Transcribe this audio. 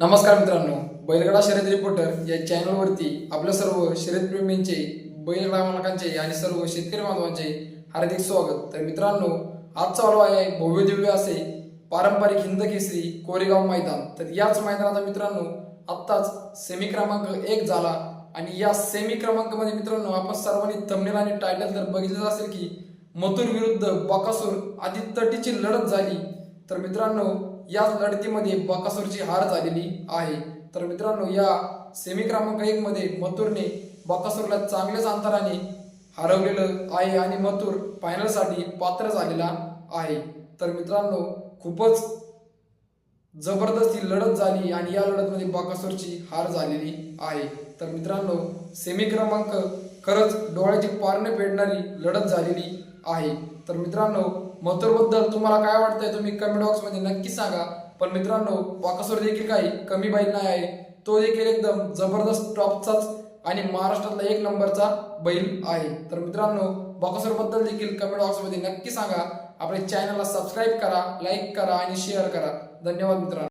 नमस्कार मित्रांनो बैलगडा शर्यत रिपोर्टर या चॅनलवरती आपल्या सर्व शर्यतप्रेमींचे बैल मालकांचे आणि सर्व शेतकरी बांधवांचे हार्दिक स्वागत. तर मित्रांनो आज चालू आहे भव्य दिव्य असे पारंपरिक हिंद केसरी कोरेगाव मैदान. तर याच मैदानाचा मित्रांनो आत्ताच सेमी क्रमांक एक झाला आणि या सेमी क्रमांकामध्ये मित्रांनो आपण सर्वांनी थंबनेल आणि टायटल तर बघितलं असेल की मथुर विरुद्ध बकासूर आधी तटीची लढत झाली. तर मित्रांनो याच लढतीमध्ये बकासूरची हार झालेली आहे. तर मित्रांनो या सेमी क्रमांक एक मध्ये मथुरने बकासूरला चांगल्याच अंतराने हरवलेलं आहे आणि मथुर फायनलसाठी पात्र झालेला आहे. तर मित्रांनो खूपच जबरदस्ती लढत झाली आणि या लढतमध्ये बकासूरची हार झालेली आहे. तर मित्रांनो सेमी क्रमांक खरंच डोळ्याची पारणे फेडणारी लढत झालेली आहे. तर मित्रांनो मथुरबद्दल तुम्हाला काय वाटतंय तुम्ही कमेंट बॉक्समध्ये नक्की सांगा. पण मित्रांनो बकासूर देखील काही कमी बैल नाही आहे. तो देखील एकदम जबरदस्त टॉपचाच आणि महाराष्ट्रातला एक नंबरचा बैल आहे. तर मित्रांनो बकासूरबद्दल देखील कमेंट बॉक्समध्ये नक्की सांगा. आपल्या चॅनलला सबस्क्राईब करा लाईक करा आणि शेअर करा. धन्यवाद मित्रांनो.